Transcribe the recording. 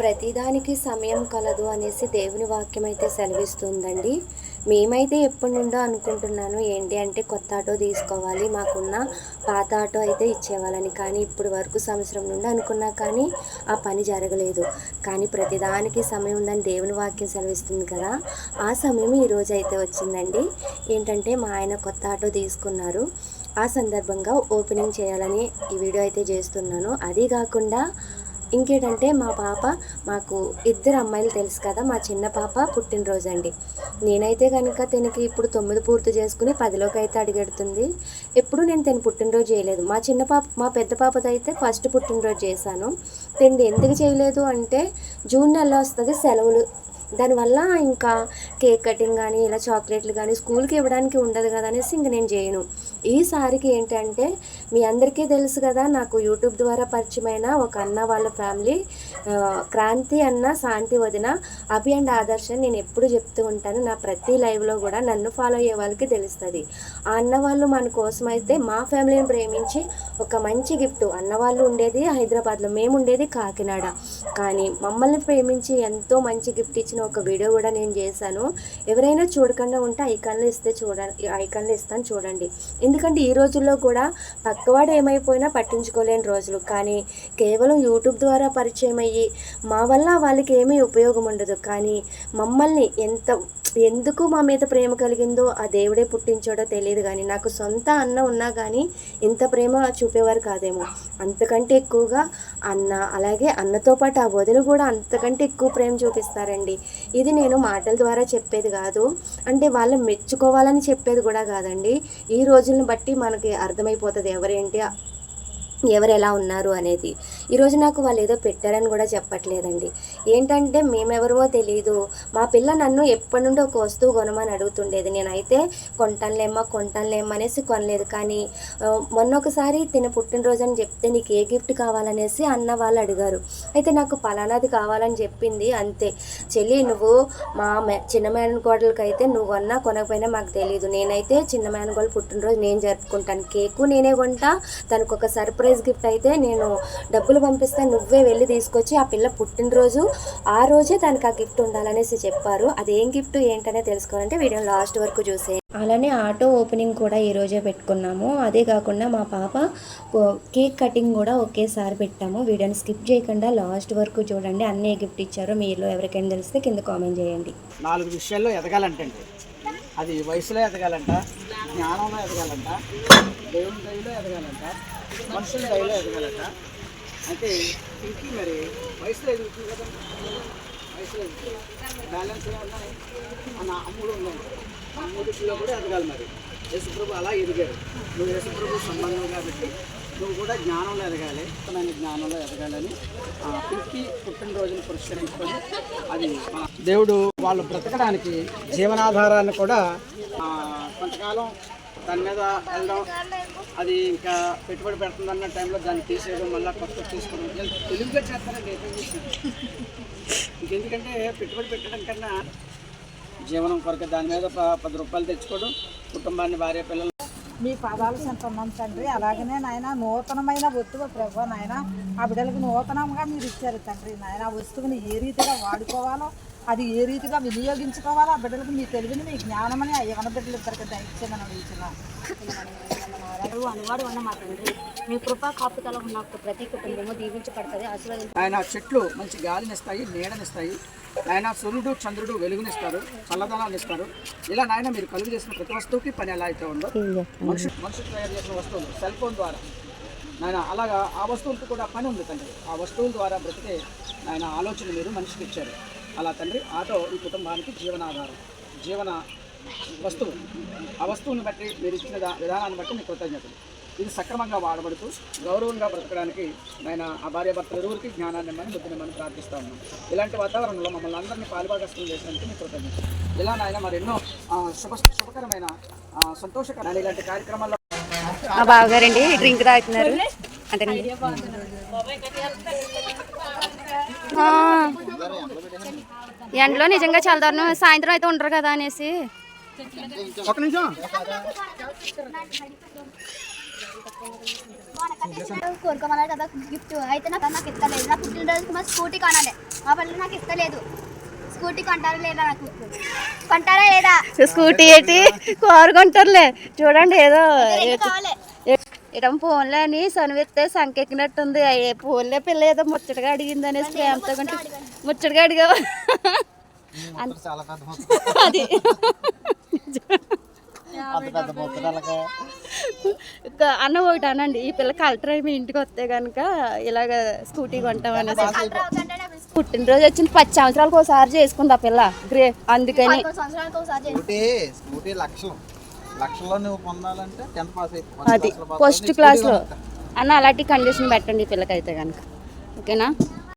ప్రతిదానికి సమయం కలదు అనేసి దేవుని వాక్యం అయితే సెలవిస్తుందండి. మేమైతే ఎప్పటి నుండో అనుకుంటున్నాను ఏంటి అంటే కొత్త ఆటో తీసుకోవాలి మాకున్న పాత ఆటో అయితే ఇచ్చేవాళ్ళని. కానీ ఇప్పుడు వరకు సంవత్సరం నుండి అనుకున్నా కానీ ఆ పని జరగలేదు. కానీ ప్రతిదానికి సమయం ఉందని దేవుని వాక్యం సెలవిస్తుంది కదా. ఆ సమయం ఈరోజు అయితే వచ్చిందండి. ఏంటంటే మా ఆయన కొత్త ఆటో తీసుకున్నారు. ఆ సందర్భంగా ఓపెనింగ్ చేయాలని ఈ వీడియో అయితే చేస్తున్నాను. అది కాకుండా ఇంకేంటంటే మా పాప మాకు ఇద్దరు అమ్మాయిలు తెలుసు కదా మా చిన్న పాప పుట్టినరోజు అండి నేనైతే కనుక తనకి ఇప్పుడు తొమ్మిది పూర్తి చేసుకుని పదిలోకి అయితే అడిగెడుతుంది. ఎప్పుడు నేను తను పుట్టినరోజు చేయలేదు. మా చిన్న పాప మా పెద్ద పాపతో అయితే ఫస్ట్ పుట్టినరోజు చేశాను. తనది ఎందుకు చేయలేదు అంటే జూన్ నెలలో వస్తుంది సెలవులు. దానివల్ల ఇంకా కేక్ కటింగ్ కానీ ఇలా చాక్లెట్లు కానీ స్కూల్కి ఇవ్వడానికి ఉండదు కదా అనేసి ఇంక నేను చేయను. ఈసారికి ఏంటంటే మీ అందరికీ తెలుసు కదా నాకు యూట్యూబ్ ద్వారా పరిచయమైన ఒక అన్న వాళ్ళ ఫ్యామిలీ క్రాంతి అన్న శాంతి వదిన అభి అండ్ ఆదర్శ్ నేను ఎప్పుడు చెప్తూ ఉంటాను. నా ప్రతి లైవ్లో కూడా నన్ను ఫాలో అయ్యే వాళ్ళకి తెలుస్తుంది. ఆ అన్న వాళ్ళు మన కోసం అయితే మా ఫ్యామిలీని ప్రేమించి ఒక మంచి గిఫ్ట్ అన్న వాళ్ళు ఉండేది హైదరాబాద్లో మేము ఉండేది కాకినాడ. కానీ మమ్మల్ని ప్రేమించి ఎంతో మంచి గిఫ్ట్ ఇచ్చిన ఒక వీడియో కూడా నేను చేశాను. ఎవరైనా చూడకుండా ఉంటే ఐకాన్లో ఇస్తే చూడండి ఐకాన్లో ఇస్తాను చూడండి. ఎందుకంటే ఈ రోజుల్లో కూడా పక్కవాడు ఏమైపోయినా పట్టించుకోలేని రోజులు. కానీ కేవలం యూట్యూబ్ ద్వారా పరిచయం అయ్యి మా వల్ల వాళ్ళకి ఏమీ ఉపయోగం ఉండదు కానీ మమ్మల్ని ఎంత ఎందుకు మా మీద ప్రేమ కలిగిందో ఆ దేవుడే పుట్టించాడో తెలియదు కానీ నాకు సొంత అన్న ఉన్నా కానీ ఇంత ప్రేమ చూపేవారు కాదేమో. అంతకంటే ఎక్కువగా అన్న అలాగే అన్నతో పాటు ఆ వదిన కూడా అంతకంటే ఎక్కువ ప్రేమ చూపిస్తారండి. ఇది నేను మాటల ద్వారా చెప్పేది కాదు. అంటే వాళ్ళు మెచ్చుకోవాలని చెప్పేది కూడా కాదండి. ఈ రోజులను బట్టి మనకి అర్థమైపోతుంది ఎవరేంటి ఎవరు ఎలా ఉన్నారు అనేది. ఈరోజు నాకు వాళ్ళు ఏదో పెట్టారని కూడా చెప్పట్లేదండి. ఏంటంటే మేమెవరో తెలియదు మా పిల్ల నన్ను ఎప్పటి నుండి ఒక వస్తువు కొనమని అడుగుతుండేది. నేనైతే కొంటానులేమ్మా కొంటానులేమ్మా అనేసి కొనలేదు. కానీ మొన్న ఒకసారి తిన పుట్టినరోజు అని చెప్తే నీకు ఏ గిఫ్ట్ కావాలనేసి అన్న వాళ్ళు అడిగారు. అయితే నాకు పలానాది కావాలని చెప్పింది అంతే. చెల్లి నువ్వు మా మే- చిన్న మేనకోడలకి అయితే నువ్వు కొన్నా కొనకపోయినా మాకు తెలియదు నేనైతే చిన్న మేనకోడలు పుట్టినరోజు నేను జరుపుకుంటాను. కేకు నేనే కొంటా. తనకు ఒక సర్ప్రైజ్ గిఫ్ట్ అయితే నేను డబ్బులు పంపిస్తాను నువ్వే వెళ్ళి తీసుకొచ్చి ఆ పిల్ల పుట్టినరోజు ఆ రోజే తనకు ఆ గిఫ్ట్ ఉండాలనేసి చెప్పారు. అది ఏం గిఫ్ట్ ఏంటనే తెలుసుకోవాలంటే వీడియో లాస్ట్ వరకు చూసే అలానే ఆటో ఓపెనింగ్ కూడా ఈ రోజే పెట్టుకున్నాము. అదే కాకుండా మా పాప కేక్ కటింగ్ కూడా ఒకేసారి పెట్టాము. వీడియోని స్కిప్ చేయకుండా లాస్ట్ వరకు చూడండి. అన్నీ గిఫ్ట్ ఇచ్చారో మీలో ఎవరికైనా తెలిస్తే కింద కామెంట్ చేయండి. నాలుగు విషయాల్లో ఎదగాలంటండి. అది వయసులో ఎదగాలంట జ్ఞానంలో ఎదగాలంట దేవుని దయలో ఎదగాలంట మనుషుల దయలో ఎదగాలంట. అంటే ఇంకి మరి వయసులో ఎదుగుతుంది కదా? వయసులో బ్యాలెన్స్ ఉన్నాయి మన అమ్ముడు ఉన్నాయి ఆ అమ్ముడిలో కూడా ఎదగాలి మరి. యేసుప్రభు అలా ఎదిగాడు. నువ్వు యేసుప్రభు సంబంధం కాబట్టి నువ్వు కూడా జ్ఞానంలో ఎదగాలి ఉత్తమమైన జ్ఞానంలో ఎదగాలని ఆ, పింకి పుట్టినరోజును పురస్కరించుకొని అది దేవుడు వాళ్ళు బ్రతకడానికి జీవనాధారాన్ని కూడా కొంతకాలం దాని మీద వెళ్ళడం అది ఇంకా పెట్టుబడి పెడుతుందన్న టైంలో దాన్ని తీసేయడం మళ్ళీ కొత్త తీసుకోవడం. వీళ్ళు తెలివిగా చేస్తారండి. ఇంకెందుకంటే పెట్టుబడి పెట్టడం కన్నా జీవనం కొరకు దాని మీద పది రూపాయలు తెచ్చుకోవడం కుటుంబాన్ని భార్య పిల్లలు. మీ పాదాలు సంతున్నాం తండ్రి. అలాగనే నాయన నూతనమైన వస్తువు ప్రభు నాయన. ఆ బిడ్డలకు నూతనంగా మీరు ఇచ్చారు తండ్రి నాయన. ఆ వస్తువుని ఏ రీతిగా వాడుకోవాలో అది ఏ రీతిగా వినియోగించుకోవాలో ఆ బిడ్డలకు మీ తెలివిని మీ జ్ఞానమని ఆ యవన బిడ్డలు ఇద్దరికి దయచేయమని అడుగుతున్నాం అనువాడు ఉన్న మా తండ్రి మీ కృపా కాపుతల ఉన్న ప్రతి కుటుంబము దీవించబడుతుంది ఆశీర్వదించ ఆయన చెట్లు మంచి గాలినిస్తాయి నీడనిస్తాయి ఆయన సూర్యుడు చంద్రుడు వెలుగునిస్తారు చల్లదనాన్ని ఇస్తారు. ఇలా నాయన మీరు కలుగు చేసిన ప్రతి వస్తువుకి పని ఎలా అయితే ఉందో మనుషు మనుషులు తయారు చేసిన వస్తువులు సెల్ ఫోన్ ద్వారా. నాయన అలాగా ఆ వస్తువులకు కూడా పని ఉంది తండ్రి. ఆ వస్తువుల ద్వారా బ్రతికే ఆయన ఆలోచన మీరు మనిషికి ఇచ్చారు. అలా తండ్రి ఆటో ఈ కుటుంబానికి జీవనాధారం. జీవన వస్తువు. ఆ వస్తువుని బట్టి మీరు ఇచ్చిన విధానాన్ని బట్టి మీకు కృతజ్ఞతలు. ఇది సక్రమంగా వాడబడుతూ గౌరవంగా బ్రతకడానికి ఆయన ఆ భార్య భర్తల ఇరువురికి జ్ఞానాన్ని ఇమ్మని బుద్ధినిమ్మని ప్రార్థిస్తా ఉన్నాం. ఇలాంటి వాతావరణంలో మమ్మల్ని అందరినీ పాలుభాగస్తులు చేసినందుకు మీకు కృతజ్ఞతలు. ఇలా నాయన మరి ఎన్నో ఆ, శుభ శుభకరమైన ఆ, సంతోషకరమైన ఇలాంటి కార్యక్రమాల్లో బావగారండి డ్రింక్ తాగుతున్నారు. ఆ, ఎండలో నిజంగా చాలా దారుణం. సాయంత్రం అయితే ఉండరు కదా అనేసి. ఒక నిమిషం. కోరుకోమన్నారు కదా గిఫ్ట్ అయితే నాకు నాకు ఎత్తలేదు నా పుట్టినరోజుకి మా స్కూటీ కానాలి. ఆ వాళ్ళు నాకు ఇస్తలేదు. స్కూటీ కొంటారా లేదా నాకు? కొంటారా లేదా? స్కూటీ ఏంటి? కోరుకుంటారులే చూడండి ఏదో కావాలి. ఇటం ఫోన్లే అని సనివిస్తే సంకెక్కినట్టుంది. ఏ ఫోన్లే పిల్ల ఏదో ముచ్చటగా అడిగింది అనేసి ప్రేమతో కొంటే ముచ్చటగా అడిగావా అది. అన్న ఒకటి అనండి ఈ పిల్ల కలెక్టర్ అయి మీ ఇంటికి వస్తే కనుక ఇలాగ స్కూటీ కొంటాం అనేసి. కలర్ అవుతుంటే నాకు పుట్టినరోజు వచ్చిన పది సంవత్సరాలకు ఒకసారి చేసుకుంది ఆ పిల్ల? గ్రే అందుకని స్కూటీ లక్షలు లక్షల్లో నువ్వు పొందాలంటే టెన్త్ పాస్ అది ఫస్ట్ క్లాస్లో అన్న అలాంటి కండిషన్ పెట్టండి పిల్లకైతే కనుక ఓకేనా?